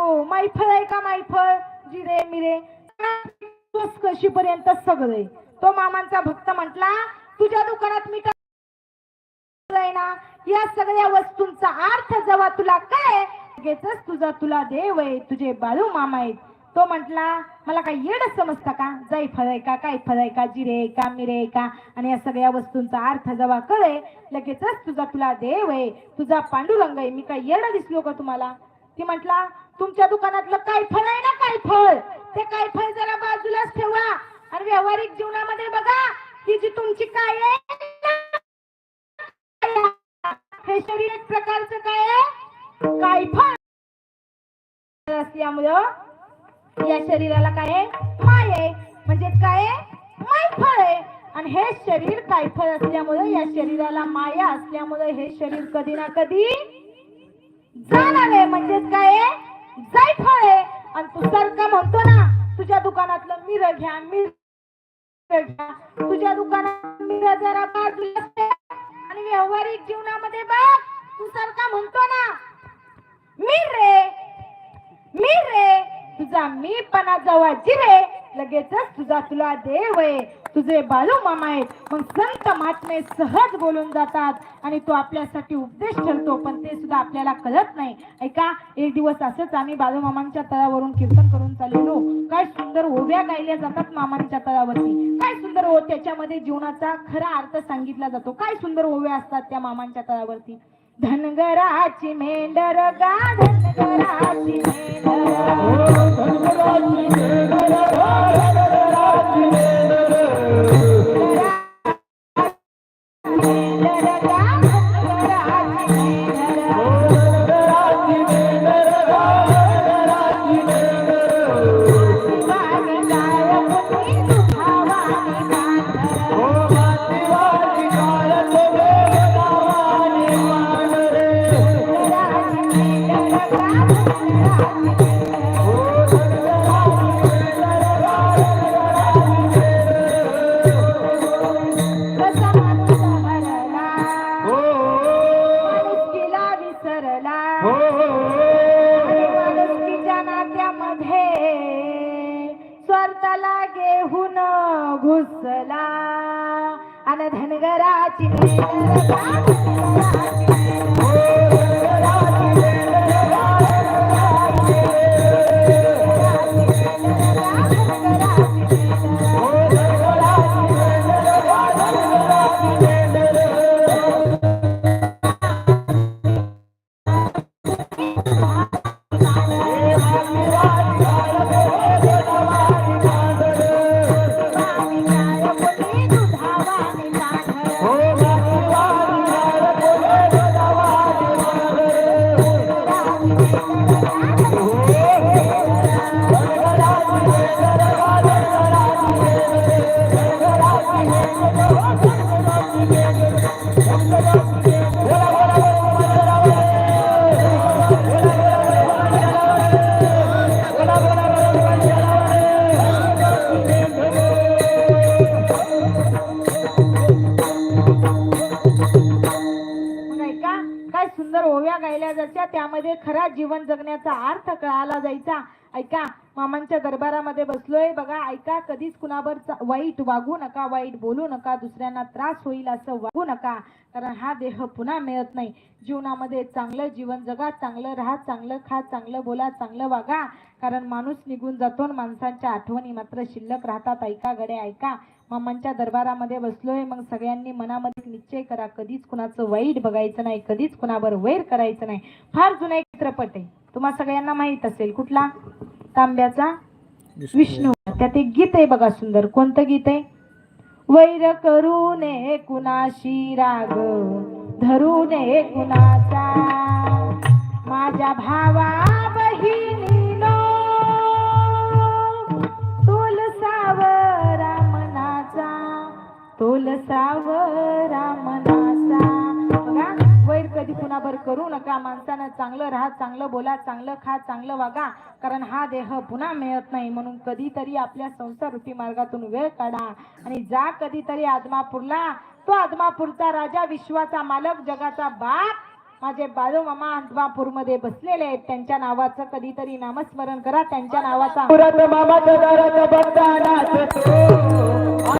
हो मैफळ आहे का मैफळ जिरे मिरे. कशी पर्यंत सगळे. तो मामांचा भक्त म्हटला तुझ्या दुकानात मी काय ना या सगळ्या वस्तूंचा अर्थ जेव्हा तुला काय? लगेचच तुझा तुला देव आहे तुझे बाळू मामा आहेत. तो म्हटला मला काय येड समजता का? जाई फळ आहे का? काय फळ आहे का? जिरे आहे का? मिरे आहे का? आणि या सगळ्या वस्तूंचा अर्थ जेव्हा कळे. लगेचच तुझा तुला देव आहे. तुझा पांडुरंग आहे. मी काय येड दिसलो का तुम्हाला? ती म्हटला तुमच्या दुकानातलं काय फळ आहे ना काय फळ? ते काय फळ जरा बाजूलाच ठेवा. आणि व्यावहारिक जीवनामध्ये बघा की जी तुमची काय आहे हे शरीर एक प्रकारचं काय आहे? काय फळ असल्यामुळं या शरीराला काय आहे? माय आहे. म्हणजे काय आहे? माय फळ आहे. आणि हे शरीर काय फळ असल्यामुळे या शरीराला माया असल्यामुळे हे शरीर कधी ना कधी जाणार आहे म्हणजेच काय जायफळ आहे. आणि तू सारखा म्हणतो ना तुझ्या दुकानातलं मिर घ्या मिर घ्या. तुझ्या दुकानात मिर जरा बाजूला आणि व्यावहारिक जीवनामध्ये बघ तू सारखा म्हणतो ना मीर रे मी रे तुझा मीपणा जवळ जिरे लगेचच तुझा तुला देव आहे. तुझे बालू मामा आहेत. मग संत महात्मे सहज बोलून जातात. आणि तो आपल्यासाठी उपदेश ठरतो पण ते सुद्धा आपल्याला कळत नाही. ऐका एक दिवस असंच आम्ही बाळू मामांच्या तळावरून कीर्तन करून चाललेलो. काय सुंदर ओव्या गायल्या जातात मामांच्या तळावरती. काय सुंदर ओ त्याच्यामध्ये जीवनाचा खरा अर्थ सांगितला जातो. काय सुंदर ओव्या असतात त्या मामांच्या तळावरती? धनगराची मेंढर गा धनगराची मेंढर विसरला घेऊन घुसला आणि धनगराची सुंदर ओव्या गायल्या जायच्या. त्यामध्ये खरा जीवन जगण्याचा अर्थ कळाला जायचा. ऐका मामांच्या दरबारामध्ये बसलोय. बघा ऐका कधीच कुणावर वाईट वागू नका वाईट बोलू नका दुसऱ्यांना त्रास होईल असं वागू नका कारण हा देह पुन्हा मिळत नाही. जीवनामध्ये चांगलं जीवन जगा चांगलं राहा चांगलं खा चांगलं बोला चांगलं वागा कारण माणूस निघून जातो माणसांच्या आठवणी मात्र शिल्लक राहतात. ऐका गडे ऐका. मामांच्या दरबारामध्ये बसलोय. मग सगळ्यांनी मनामध्ये निश्चय करा कधीच कुणाचं वाईट बघायचं नाही कधीच कुणावर वैर करायचं नाही. फार जुना एक चित्रपट आहे. तुम्हा सगळ्यांना माहीत असेल कुठला? तांब्याचा विष्णू. त्यात एक गीत आहे बघा सुंदर. कोणतं गीत आहे? वैर करू नये कुणाशी राग धरू नये कुणाचा? माझ्या भावा तोल बघा वैर कधी कुणावर करू नका माणसानं चांगलं राहा चांगलं बोला चांगलं खा चांगलं वागा कारण हा देह पुन्हा मिळत नाही. म्हणून कधीतरी आपल्या संसार रूपी मार्गातून वेळ काढा. आणि जा कधीतरी आदमापूरला. तो आदमापूरचा राजा विश्वाचा मालक जगाचा बाप माझे बाळू मामा आदमापूरमध्ये बसलेले आहेत. त्यांच्या नावाचं कधीतरी नामस्मरण करा. त्यांच्या नावाचा